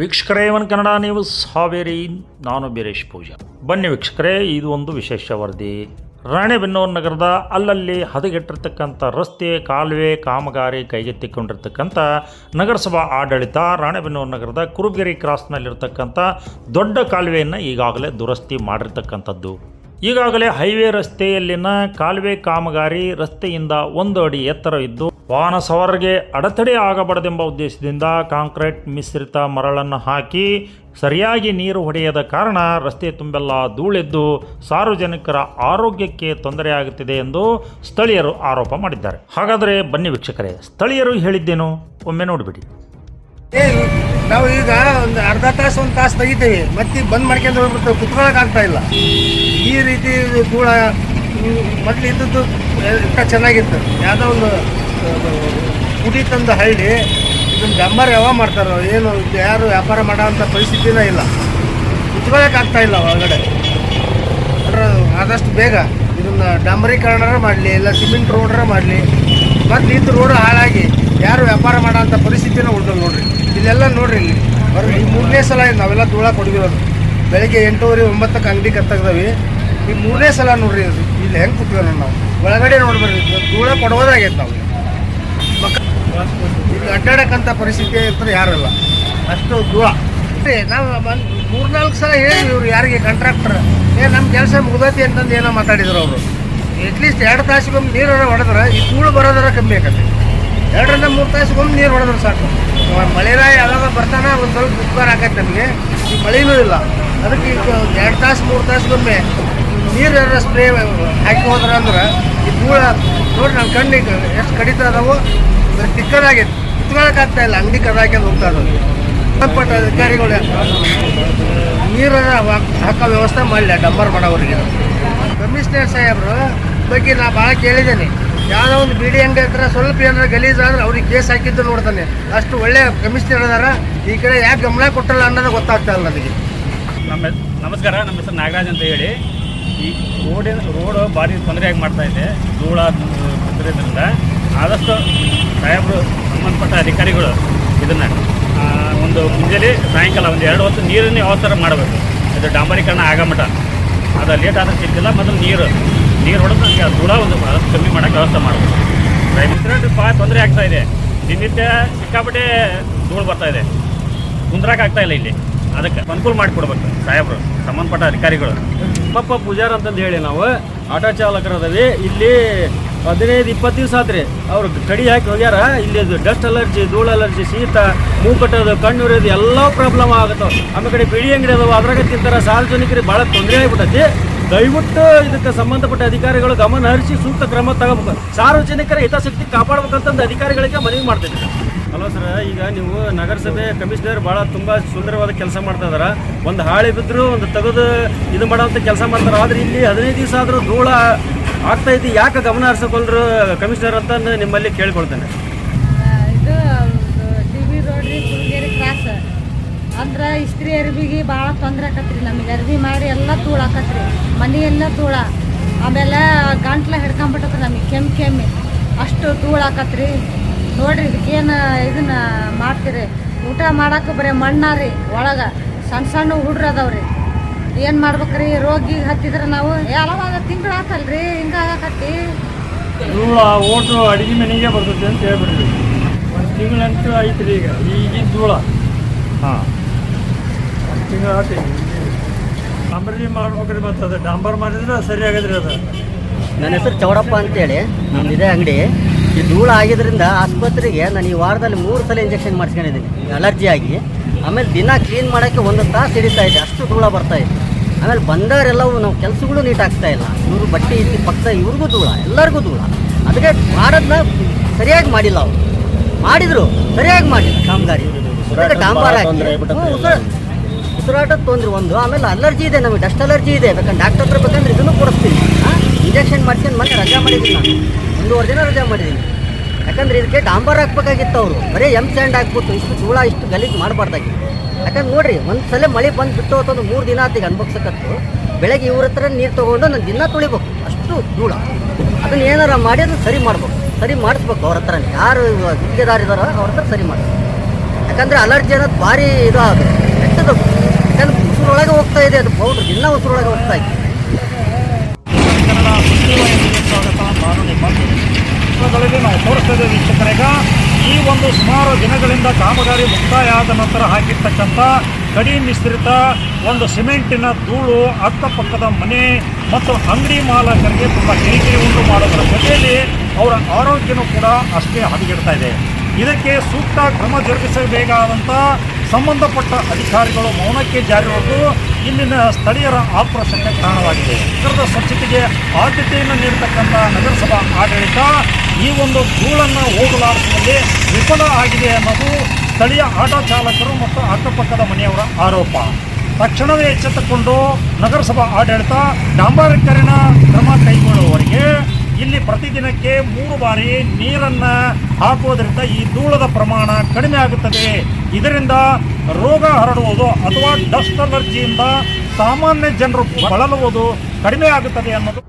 ವೀಕ್ಷಕರೇ ಒನ್ ಕನ್ನಡ ನೀವು ಹಾವೇರಿ ನಾನು ಬೀರೇಶ್ ಪೂಜಾ. ಬನ್ನಿ ವೀಕ್ಷಕರೇ, ಇದು ಒಂದು ವಿಶೇಷ ವರದಿ. ರಾಣೆಬೆನ್ನೂರು ನಗರದ ಅಲ್ಲಲ್ಲಿ ಹದಗೆಟ್ಟಿರ್ತಕ್ಕಂಥ ರಸ್ತೆ, ಕಾಲುವೆ, ಕಾಮಗಾರಿ ಕೈಗೆತ್ತಿಕೊಂಡಿರ್ತಕ್ಕಂಥ ನಗರಸಭಾ ಆಡಳಿತ ರಾಣೆಬೆನ್ನೂರು ನಗರದ ಕುರುಬಗೆರೆ ಕ್ರಾಸ್ನಲ್ಲಿರ್ತಕ್ಕಂಥ ದೊಡ್ಡ ಕಾಲುವೆಯನ್ನು ಈಗಾಗಲೇ ದುರಸ್ತಿ ಮಾಡಿರ್ತಕ್ಕಂಥದ್ದು. ಈಗಾಗಲೇ ಹೈವೇ ರಸ್ತೆಯಲ್ಲಿನ ಕಾಲುವೆ ಕಾಮಗಾರಿ ರಸ್ತೆಯಿಂದ ಒಂದು ಅಡಿ ಎತ್ತರವಿದ್ದು ವಾಹನ ಸವಾರರಿಗೆ ಅಡೆತಡೆ ಆಗಬಾರದೆಂಬ ಉದ್ದೇಶದಿಂದ ಕಾಂಕ್ರೀಟ್ ಮಿಶ್ರಿತ ಮರಳನ್ನು ಹಾಕಿ ಸರಿಯಾಗಿ ನೀರು ಹೊಡೆಯದ ಕಾರಣ ರಸ್ತೆ ತುಂಬೆಲ್ಲ ಧೂಳೆದ್ದು ಸಾರ್ವಜನಿಕರ ಆರೋಗ್ಯಕ್ಕೆ ತೊಂದರೆಯಾಗುತ್ತಿದೆ ಎಂದು ಸ್ಥಳೀಯರು ಆರೋಪ ಮಾಡಿದ್ದಾರೆ. ಹಾಗಾದರೆ ಬನ್ನಿ ವೀಕ್ಷಕರೇ, ಸ್ಥಳೀಯರು ಹೇಳಿದ್ದೇನು? ಒಮ್ಮೆ ನೋಡಿಬಿಡಿ. ನಾವು ಈಗ ಒಂದು ಅರ್ಧ ತಾಸು, ಒಂದು ತಾಸು ತೆಗಿತೀವಿ. ಮತ್ತೆ ಬಂದ್ ಮಾಡ್ಕೊಂಡು ಹೋಗ್ಬಿಡ್ತೇವೆ ಆಗ್ತಾ ಇಲ್ಲ. ಈ ರೀತಿ ಧೂಳ ಮೊದಲು ಇದ್ದದ್ದು ಚೆನ್ನಾಗಿತ್ತು. ಯಾವುದೋ ಒಂದು ಕುಡಿ ತಂದ ಹಳ್ಳಿ ಇದನ್ನ ಡಂಬರ್ ಯಾವ ಮಾಡ್ತಾರೋ, ಏನು ಯಾರು ವ್ಯಾಪಾರ ಮಾಡೋ ಅಂಥ ಪರಿಸ್ಥಿತಿನೇ ಇಲ್ಲ. ಕುತ್ಕೊಳಕ್ ಆಗ್ತಾ ಇಲ್ಲ ಒಳಗಡೆ. ಆದಷ್ಟು ಬೇಗ ಇದನ್ನ ಡಾಂಬರೀಕರಣ ಮಾಡಲಿ, ಇಲ್ಲ ಸಿಮೆಂಟ್ ರೋಡ್ರ ಮಾಡಲಿ. ಮತ್ತು ಇದು ರೋಡ್ ಹಾಳಾಗಿ ಯಾರು ವ್ಯಾಪಾರ ಮಾಡೋ ಅಂಥ ಪರಿಸ್ಥಿತಿನ ಉಳ್ದಲ್ಲ ನೋಡ್ರಿ. ಇಲ್ಲೆಲ್ಲ ನೋಡ್ರಿ ಇಲ್ಲಿ. ಬರೀ ಈ ಮೂರನೇ ಸಲ ನಾವೆಲ್ಲ ಧೂಳ ಕೊಡಗಿರೋದು ಬೆಳಗ್ಗೆ ಎಂಟೂವರೆ, ಒಂಬತ್ತಕ್ಕೆ ಅಂಗಡಿ ಕತ್ತಾಗ್ದವಿ. ಈ ಮೂರನೇ ಸಲ ನೋಡ್ರಿ ಇಲ್ಲಿ ಹೆಂಗೆ ಕುತ್ಕೊಳ್ಳೋಣ ನಾವು? ಒಳಗಡೆ ನೋಡ್ಬಾರ್ದು ಧೂಳ ಕೊಡೋದಾಗೈತೆ ನಾವು. ಇಲ್ಲಿ ಅಡ್ಡಾಡಕ್ಕಂಥ ಪರಿಸ್ಥಿತಿ ಇರ್ತಾರೆ ಯಾರಲ್ಲ. ಅಷ್ಟು ಏ, ನಾವು ಮೂರ್ನಾಲ್ಕು ಸಲ ಹೇಳಿ ಇವ್ರು ಯಾರಿಗೆ ಕಾಂಟ್ರಾಕ್ಟರ್ ಏ ನಮ್ಮ ಕೆಲಸ ಮುಗ್ದತಿ ಅಂತಂದು ಏನೋ ಮಾತಾಡಿದ್ರು ಅವರು. ಅಟ್ಲೀಸ್ಟ್ ಎರಡು ತಾಸಿಗೊಮ್ಮೆ ನೀರು ಹೊಡೆದ್ರೆ ಈ ಧೂಳು ಬರೋದರ ಕಮ್ಮಿ ಆಗತ್ತೆ ಎರಡರಿಂದ ಮೂರು ತಾಸಿಗೊಮ್ಮೆ ನೀರು ಹೊಡೆದ್ರೆ ಸಾಕು. ಮಳೆರಾಯ ಯಾವಾಗ ಬರ್ತಾನ ಒಂದು ಸ್ವಲ್ಪ ಉಪಕಾರ ಆಗತ್ತೆ ನಮಗೆ. ಈ ಮಳೆನೂ ಇಲ್ಲ. ಅದಕ್ಕೆ ಈಗ ಎರಡು ತಾಸು ಮೂರು ತಾಸಿಗೊಮ್ಮೆ ನೀರು ಸ್ಪ್ರೇ ಹಾಕಿ ಹೋದ್ರ ಅಂದ್ರೆ ಈ ಧೂಳ ನೋಡಿ ನನ್ನ ಕಣ್ಣಿಗೆ ಎಷ್ಟು ಕಡಿತಾ ಅದಾವು ಬರೀ ಆಗಿದೆ ಕುತ್ಕೊಳಕ್ಕಾಗ್ತಾ ಇಲ್ಲ, ಅಂಗಡಿ ಕದಾಕೊಂಡು ಹೋಗ್ತಾ ಇರೋದು. ಸಂಬಂಧಪಟ್ಟ ಅಧಿಕಾರಿಗಳು ನೀರನ್ನ ಹಾಕೋ ವ್ಯವಸ್ಥೆ ಮಾಡಲಿ ಡಂಬರ್ ಮಾಡೋರಿಗೆ ಕಮಿಷನರ್ ಸಾಹೇಬರು, ಬಗ್ಗೆ ನಾ ಭಾಳ ಕೇಳಿದ್ದೇನೆ. ಯಾವುದೋ ಒಂದು ಬಿಡಿ ಅಂಗಡಿ ಹತ್ರ ಸ್ವಲ್ಪ ಏನಾರ ಗಲೀಜು ಆದರೆ ಅವ್ರಿಗೆ ಕೇಸ್ ಹಾಕಿದ್ದು ನೋಡ್ತಾನೆ. ಅಷ್ಟು ಒಳ್ಳೆ ಕಮಿಷನರ್ ಅದಾರ ಈ ಕಡೆ ಯಾಕೆ ಗಮನ ಕೊಟ್ಟಲ್ಲ ಅನ್ನೋದು ಗೊತ್ತಾಗ್ತಾ ಇಲ್ಲ ನನಗೆ ನಮ್ಮ ನಮಸ್ಕಾರ, ನಮ್ಮ ಹೆಸರು ನಾಗರಾಜ್ ಅಂತ ಹೇಳಿ. ಈ ರೋಡಿನ ರೋಡು ಭಾರಿ ತೊಂದರೆಯಾಗಿ ಮಾಡ್ತಾ ಇದೆ? ಧೂಳ ಇದರಿಂದ. ಆದಷ್ಟು ಸಾಹೇಬರು, ಸಂಬಂಧಪಟ್ಟ ಅಧಿಕಾರಿಗಳು ಇದನ್ನು ಒಂದು ಮುಂಜಾನೆ ಸಾಯಂಕಾಲ ಒಂದು ಎರಡು ಹೊತ್ತು ನೀರನ್ನೇ ಅವಸರ ಮಾಡಬೇಕು. ಇದು ಡಾಂಬರೀಕರಣ ಆಗಮಟ ಅದು ಲೇಟ್ ಆದ್ರೆ ಸಿಕ್ಕಿಲ್ಲ ಮೊದಲು ನೀರು. ನೀರು ಹೊಡೆದು ನಮಗೆ ಧೂಳ ಒಂದು ಕಮ್ಮಿ ಮಾಡೋಕ್ಕೆ ವ್ಯವಸ್ಥೆ ಮಾಡಬೇಕು. ರೈತರಿಗೆ ಭಾಳ ತೊಂದರೆ ಆಗ್ತಾ ಇದೆ. ದಿನನಿತ್ಯ ಸಿಕ್ಕಾಪಟ್ಟೆ ಧೂಳು ಬರ್ತಾ ಇದೆ. ಕುಂದ್ರಾಕ್ ಆಗ್ತಾ ಇಲ್ಲ ಇಲ್ಲಿ. ಅದಕ್ಕೆ ಅನುಕೂಲ ಮಾಡಿಕೊಡ್ಬೇಕು ಸಾಹೇಬರು, ಸಂಬಂಧಪಟ್ಟ ಅಧಿಕಾರಿಗಳು. ಪಪ್ಪ ಪೂಜಾರ್ ಅಂತಂದು ಹೇಳಿ ನಾವು. ಆಟೋ ಚಾಲಕರದವಿ. ಇಲ್ಲಿ ಹದಿನೈದು, ಇಪ್ಪತ್ತು ದಿವಸ ಆತ್ರಿ. ಅವ್ರು ಕಡಿ ಹಾಕಿ ಹೋಗ್ಯಾರ, ಇಲ್ಲಿ ಡಸ್ಟ್ ಅಲರ್ಜಿ, ಧೂಳು ಅಲರ್ಜಿ, ಶೀತ ಮೂಕಟ್ಟೋದು ಕಣ್ಣು ಉರಿಯೋದು ಎಲ್ಲ ಪ್ರಾಬ್ಲಮ್ ಆಗುತ್ತೆ ಆಮೇಲೆ ಕಡೆ ಬಿಳಿ ಅಂಗಡಿ ಅದಾವ, ಅದ್ರಾಗ ತಿಂತಾರ. ಸಾರ್ವಜನಿಕರಿಗೆ ಭಾಳ ತೊಂದರೆ ಆಗಿಬಿಟ್ಟತಿ ದಯವಿಟ್ಟು ಇದಕ್ಕೆ ಸಂಬಂಧಪಟ್ಟ ಅಧಿಕಾರಿಗಳು ಗಮನ ಹರಿಸಿ ಸೂಕ್ತ ಕ್ರಮ ತಗೋಬೇಕು. ಸಾರ್ವಜನಿಕರ ಹಿತಾಸಕ್ತಿ ಕಾಪಾಡ್ಬೇಕಂತಂದು ಅಧಿಕಾರಿಗಳಿಗೆ ಮನವಿ ಮಾಡ್ತೀನಿ ಹಲೋ ಸರ್, ಈಗ ನೀವು ನಗರಸಭೆ ಕಮಿಷನರ್ ಭಾಳ ತುಂಬ ಸುಂದರವಾದ ಕೆಲಸ ಮಾಡ್ತಾ ಇದಾರೆ. ಒಂದು ಹಾಳಿ ಬಿದ್ದರೂ ಒಂದು ತೆಗೆದು ಇದು ಮಾಡೋಂಥ ಕೆಲಸ ಮಾಡ್ತಾರೆ. ಆದ್ರೆ ಇಲ್ಲಿ ಹದಿನೈದು ದಿವಸ ಆದರೂ ಧೂಳ ಆಗ್ತಾ ಇದ್ದು ಯಾಕೆ ಗಮನ ಹರಿಸಿಕೊಂಡ್ರು ಕಮಿಷನರ್ ಅಂತ ನಿಮ್ಮಲ್ಲಿ ಕೇಳ್ಕೊಳ್ತೇನೆ. ಇದು ರೋಡ್ ರೀ ಕ್ರಾಸ್ ಅಂದ್ರೆ ಇಸ್ತ್ರಿ ಅರ್ಬಿಗೆ ಭಾಳ ತೊಂದರೆ ಆಕತ್ರಿ ನಮಗೆ. ಅರ್ಬಿ ಮಾಡಿ ಎಲ್ಲ ಮನೆ ಎಲ್ಲ ಧೂಳ. ಆಮೇಲೆ ಗಂಟ್ಲ ಹಿಡ್ಕೊಂಬಿಟ್ಟತ್ರಿ ನಮಗೆ, ಕೆಮ್ಮು, ಕೆಮ್ಮಿ. ಅಷ್ಟು ಧೂಳು ಆಕತ್ರಿ. ನೋಡ್ರಿ ಇದಕ್ಕೇನು ಇದನ್ನ ಮಾಡ್ತೀರಿ. ಊಟ ಮಾಡಕ್ಕೆ ಬರೀ ರೀ ಒಳಗೆ. ಸಣ್ಣ ಸಣ್ಣ ಹುಡ್ರು ಅದಾವ್ರಿ. ಏನು ಮಾಡ್ಬೇಕ್ರಿ? ರೋಗಿಗೆ ಹತ್ತಿದ್ರೆ ನಾವು? ಯಾವಾಗ ತಿಂಗಳು ಆತಲ್ರಿ ಹಿಂಗೆ ಆಗಕತ್ತಿ. ಧೂಳ ಓಟು ಅಡಿಗೆ ಮನೆಗೆ ಬರ್ತೈತಿ ಅಂತ ಹೇಳ್ಬಿಡ್ರಿ ಒಂದು ತಿಂಗಳಂತೂ ಐತ್ರಿ ಈಗ. ಈಗಿನ ಧೂಳ. ಹಾಂ. ಒಂದು ತಿಂಗಳು ಆತಿ ಮಾಡ್ಬೇಕ್ರಿ ಮತ್ತೆ ಅದು. ಡಾಂಬರ್ ಮಾಡಿದ್ರೆ ಸರಿ ಆಗದ್ರಿ ಅದು. ನನ್ನ ಹೆಸರು ಚೌಡಪ್ಪ ಅಂತೇಳಿ. ನಮ್ದು ಇದೇ ಅಂಗಡಿ. ಈ ಧೂಳ ಆಗಿದ್ರಿಂದ ಆಸ್ಪತ್ರೆಗೆ ನಾನು ಈ ವಾರದಲ್ಲಿ ಮೂರು ಸಲ ಇಂಜೆಕ್ಷನ್ ಮಾಡಿಸ್ಕೊಂಡಿದ್ದೀನಿ. ಅಲರ್ಜಿ ಆಗಿ ಆಮೇಲೆ ದಿನ ಕ್ಲೀನ್ ಮಾಡೋಕ್ಕೆ ಒಂದು ತಾಸು ಹಿಡಿತಾ ಇದೆ. ಅಷ್ಟು ಧೂಳ ಬರ್ತಾ ಇದೆ. ಆಮೇಲೆ ಬಂದವರೆಲ್ಲವೂ ನಾವು ಕೆಲಸಗಳು ನೀಟ್ ಆಗ್ತಾ ಇಲ್ಲ. ಇವರು ಬಟ್ಟೆ ಇಟ್ಟು ಪಕ್ಕ ಇವ್ರಿಗೂ ಧೂಳ ಎಲ್ಲರಿಗೂ ಧೂಳ. ಅದಕ್ಕೆ ಮಾಡೋದನ್ನ ಸರಿಯಾಗಿ ಮಾಡಿಲ್ಲ ಅವರು. ಮಾಡಿದ್ರು ಸರಿಯಾಗಿ ಮಾಡಿಲ್ಲ ಕಾಮಗಾರಿ. ಡಾಂಬರ್ ಉಸಿರಾಟದ ತೊಂದರೆ ಒಂದು. ಆಮೇಲೆ ಅಲರ್ಜಿ ಇದೆ ನಮಗೆ ಡಸ್ಟ್ ಅಲರ್ಜಿ ಇದೆ. ಬೇಕಂದ್ರೆ ಡಾಕ್ಟರ್ ಹತ್ರ ಬೇಕಂದ್ರೆ ಇದನ್ನು ಕೊಡಿಸ್ತೀನಿ. ಇಂಜೆಕ್ಷನ್ ಮಾಡ್ಕೊಂಡು ಮೊನ್ನೆ ರಜಾ ಮಾಡಿದ್ದೀನಿ ನಾನು. ಒಂದೂವರೆ ದಿನ ರಜಾ ಮಾಡಿದ್ದೀನಿ. ಯಾಕಂದ್ರೆ ಇದಕ್ಕೆ ಡಾಂಬರ್ ಹಾಕ್ಬೇಕಾಗಿತ್ತು ಅವರು. ಬರೀ ಎಂ ಸ್ಯಾಂಡ್ ಹಾಕ್ಬಿಟ್ಟು ಇಷ್ಟು ಧೂಳ ಇಷ್ಟು ಗಲೀಜು ಮಾಡಬಾರ್ದಾಗಿತ್ತು. ಯಾಕಂದ್ರೆ ನೋಡ್ರಿ ಒಂದು ಸಲ ಮಳೆ ಬಂದು ಬಿಟ್ಟು ಒಂದು ಮೂರು ದಿನ ಆತಿಗೆ ಅನ್ಭವಿಸಕತ್ತು, ಬೆಳಗ್ಗೆ ಇವ್ರ ಹತ್ರ ನೀರು ತೊಗೊಂಡು ನಾನು ದಿನ ತುಳಿಬೇಕು, ಅಷ್ಟು ಧೂಳ. ಅದನ್ನ ಏನಾರ ಮಾಡಿ ಅದನ್ನ ಸರಿ ಮಾಡ್ಬೇಕು, ಸರಿ ಮಾಡಿಸ್ಬೇಕು ಅವ್ರ ಹತ್ರ ಯಾರು ಗುತ್ತಿಗೆದಾರಿದಾರೋ ಅವ್ರ ಹತ್ರ ಸರಿ ಮಾಡಬೇಕು. ಯಾಕಂದ್ರೆ ಅಲರ್ಜಿ ಅನ್ನೋದು ಭಾರಿ ಇದು ಆಗುತ್ತೆ ಕೆಟ್ಟದು ಯಾಕಂದ್ರೆ ಉಸಿರೊಳಗೆ ಹೋಗ್ತಾ ಇದೆ ಅದು ಪೌಡ್ರ್ ದಿನ ಉಸಿರೊಳಗೆ ಹೋಗ್ತಾ ಇದೆ ಕನ್ನಡ ಸುದ್ದಿವಾಹಿನಿಗೆ ಸ್ವಾಗತ ನಾನು ನಿಮ್ಮ ಚಿತ್ರಗಳಲ್ಲಿ ನಾವು ತೋರಿಸ್ತಾ ಇದ್ದೇವೆ ವೀಕ್ಷಕರೀಗ ಈ ಒಂದು ಸುಮಾರು ದಿನಗಳಿಂದ ಕಾಮಗಾರಿ ಮುಕ್ತಾಯ ಆದ ನಂತರ ಹಾಕಿರ್ತಕ್ಕಂಥ ಕಡಿ ಮಿಶ್ರಿತ ಒಂದು ಸಿಮೆಂಟಿನ ಧೂಳು ಅಕ್ಕಪಕ್ಕದ ಮನೆ ಮತ್ತು ಅಂಗಡಿ ಮಾಲಕರಿಗೆ ತುಂಬ ಕಿರಿಕಿರಿ ಉಂಟು ಮಾಡೋದರ ಜೊತೆಯಲ್ಲಿ ಅವರ ಆರೋಗ್ಯನೂ ಕೂಡ ಅಷ್ಟೇ ಹದಗೆಡ್ತಾ ಇದೆ. ಇದಕ್ಕೆ ಸೂಕ್ತ ಕ್ರಮ ಜರುಗಿಸಬೇಕಾದಂಥ ಸಂಬಂಧಪಟ್ಟ ಅಧಿಕಾರಿಗಳು ಮೌನಕ್ಕೆ ಜಾರಿರುವುದು ಇಲ್ಲಿನ ಸ್ಥಳೀಯರ ಆಕ್ರೋಶಕ್ಕೆ ಕಾರಣವಾಗಿದೆ. ನಗರದ ಸ್ವಚ್ಛತೆಗೆ ಆದ್ಯತೆಯನ್ನು ನೀಡತಕ್ಕಂಥ ನಗರಸಭಾ ಆಡಳಿತ ಈ ಒಂದು ಧೂಳನ್ನು ಹೋಗಲಾಡಿಸುವಲ್ಲಿ ವಿಫಲ ಆಗಿದೆ ಅನ್ನೋದು ಸ್ಥಳೀಯ ಆಟೋ ಚಾಲಕರು ಮತ್ತು ಅಕ್ಕಪಕ್ಕದ ಮನೆಯವರ ಆರೋಪ. ತಕ್ಷಣವೇ ಎಚ್ಚೆತ್ತುಕೊಂಡು ನಗರಸಭಾ ಆಡಳಿತ ಡಾಂಬಾರೀಕರಣ ಕ್ರಮ ಕೈಗೊಳ್ಳುವವರೆಗೆ ಇಲ್ಲಿ ಪ್ರತಿದಿನಕ್ಕೆ ಮೂರು ಬಾರಿ ನೀರನ್ನ ಹಾಕುವುದರಿಂದ ಈ ಧೂಳದ ಪ್ರಮಾಣ ಕಡಿಮೆ ಆಗುತ್ತದೆ. ಇದರಿಂದ ರೋಗ ಹರಡುವುದು ಅಥವಾ ಡಸ್ಟ್ ಅಲರ್ಜಿಯಿಂದ ಸಾಮಾನ್ಯ ಜನರು ಬಳಲುವುದು ಕಡಿಮೆ ಆಗುತ್ತದೆ ಅನ್ನೋದು